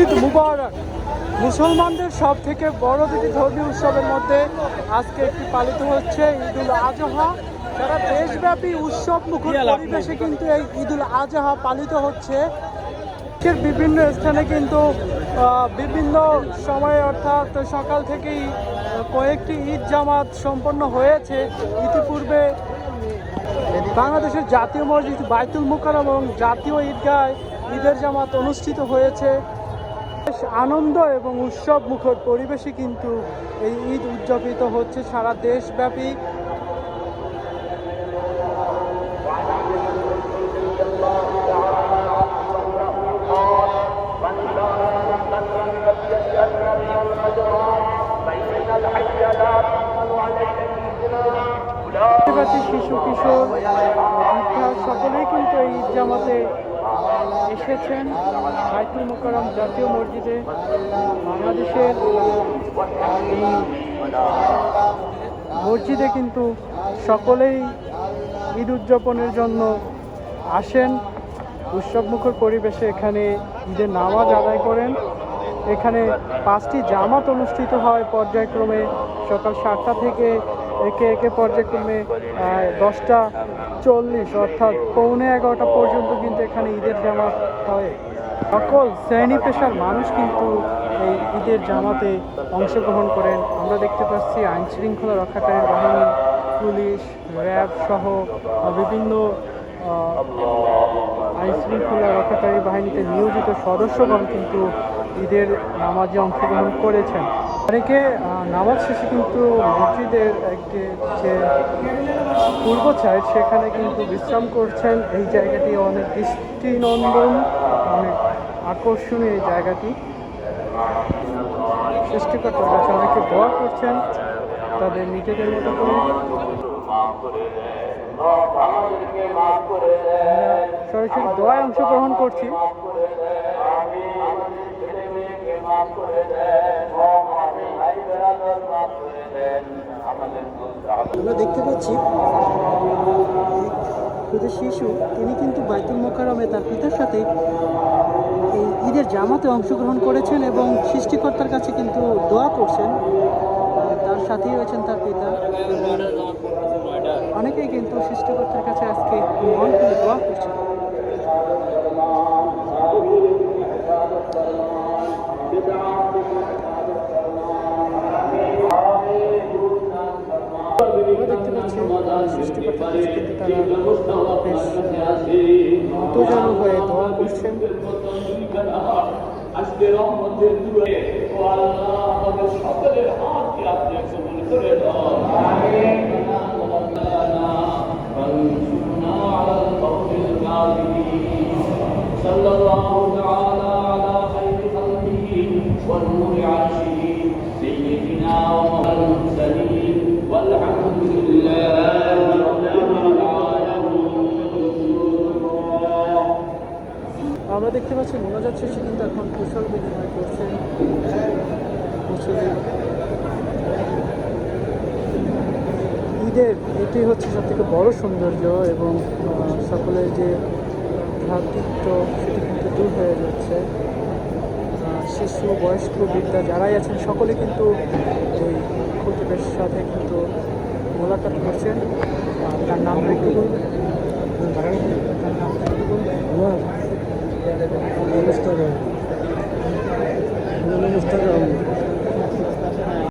ঈদ মুবারক। মুসলমানদের সব থেকে বড় দুটি ধর্মীয় উৎসবের মধ্যে আজকে একটি পালিত হচ্ছে ঈদুল আজহা। সারা দেশব্যাপী উৎসব মুখর পরিবেশে কিন্তু এই ঈদুল আজহা পালিত হচ্ছে। বিভিন্ন স্থানে কিন্তু বিভিন্ন সময়ে অর্থাৎ সকাল থেকেই কয়েকটি ঈদ জামাত সম্পন্ন হয়েছে। ইতিপূর্বে বাংলাদেশের জাতীয় মসজিদ বাইতুল মুকাররম এবং জাতীয় ঈদগায় ঈদের জামাত অনুষ্ঠিত হয়েছে। বেশ আনন্দ এবং উৎসব মুখর পরিবেশে কিন্তু এই ঈদ উদযাপিত হচ্ছে সারা দেশব্যাপী। শিশু কিশোর বৃদ্ধা সকলেই কিন্তু এই ঈদ জামাতে এসেছেন বাইতুল মোকারম জাতীয় মসজিদে বাংলাদেশের মসজিদে কিন্তু সকলেই ঈদ উদযাপনের জন্য আসেন। উৎসবমুখর পরিবেশে এখানে ঈদের নামাজ আদায় করেন। এখানে পাঁচটি জামাত অনুষ্ঠিত হয়। পর্যায়ক্রমে সকাল সাতটা থেকে একে একে পর্যায়ক্রমে দশটা চল্লিশ, অর্থাৎ পৌনে এগারোটা পর্যন্ত কিন্তু এখানে ঈদের জামাত হয়। সকল শ্রেণি পেশার মানুষ কিন্তু এই ঈদের জামাতে অংশগ্রহণ করেন। আমরা দেখতে পাচ্ছি আইন শৃঙ্খলা রক্ষাকারী বাহিনী, পুলিশ, র্যাব সহ বিভিন্ন আইন শৃঙ্খলা রক্ষাকারী বাহিনীতে নিয়োজিত সদস্যগণ কিন্তু ঈদের নামাজে অংশগ্রহণ করেছেন। অনেকে নামাজ শেষে কিন্তু মসজিদের একটি যে পূর্ব সাইড, সেখানে কিন্তু বিশ্রাম করছেন। এই জায়গাটি অনেক দৃষ্টিনন্দন, অনেক আকর্ষণীয় এই জায়গাটি। সৃষ্টিকর্তার কাছে অনেকে দোয়া করছেন তাদের নিজেদের মতো করে। সরাসরি দোয়ায় অংশগ্রহণ করছি। আমরা দেখতে পাচ্ছি ক্ষুদে শিশু, তিনি কিন্তু বাইতুল মোকারমে তার পিতার সাথে এই ঈদের জামাতে অংশগ্রহণ করেছেন এবং সৃষ্টিকর্তার কাছে কিন্তু দোয়া করছেন। তার সাথেই রয়েছেন তার পিতা। অনেকেই কিন্তু সৃষ্টিকর্তার কাছে আজকে মন করে দোয়া করছেন। দেখতে পাচ্ছি সৃষ্টিকর্তার কাছে কিন্তু তারা বেশ নতজানু হয়ে দোয়া করছেন আজকে রহমতের দূরে ও আল্লাহ আমাদের সকলের হাতকে আপনি কবুল করে দাও وانصرنا على القوم الكافرين صلى الله تعالى على خير خلقه ونور عرشه আমরা দেখতে পাচ্ছি মোনাজাত শেষে কিন্তু এখন কুশল বিনিময় করছেন ঈদের এটি হচ্ছে সব থেকে বড় সৌন্দর্য এবং সকলের যে ভ্রাতৃত্ব, সেটি কিন্তু দূর হয়ে যাচ্ছে। শিশু, বয়স্ক বৃদ্ধা যারাই আছেন, সকলে কিন্তু ওই খতিবের সাথে কিন্তু মোলাকাত করছেন। তার নাম একটু